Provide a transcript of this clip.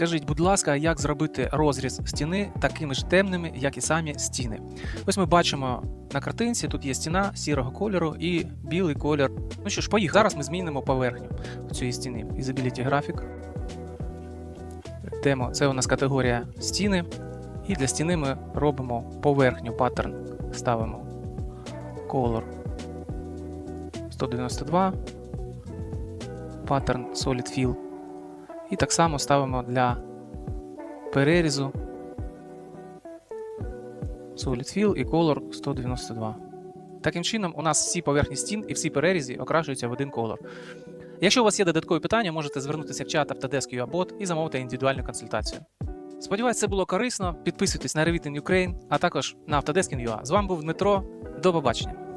Підкажіть, будь ласка, як зробити розріз стіни такими ж темними, як і самі стіни. Ось ми бачимо на картинці, тут є стіна сірого кольору і білий колір. Ну що ж, поїхали. Зараз ми змінимо поверхню цієї стіни. Usability графік. Тема це у нас категорія стіни. І для стіни ми робимо поверхню паттерн. Ставимо color 192, паттерн Solid Fill. І так само ставимо для перерізу Solid Fill і Color 192. Таким чином, у нас всі поверхні стін і всі перерізі окрашуються в один колор. Якщо у вас є додаткові питання, можете звернутися в чат Autodesk UA і замовити індивідуальну консультацію. Сподіваюсь, це було корисно. Підписуйтесь на Revit in Ukraine, а також на Autodesk. З вами був Дмитро. До побачення.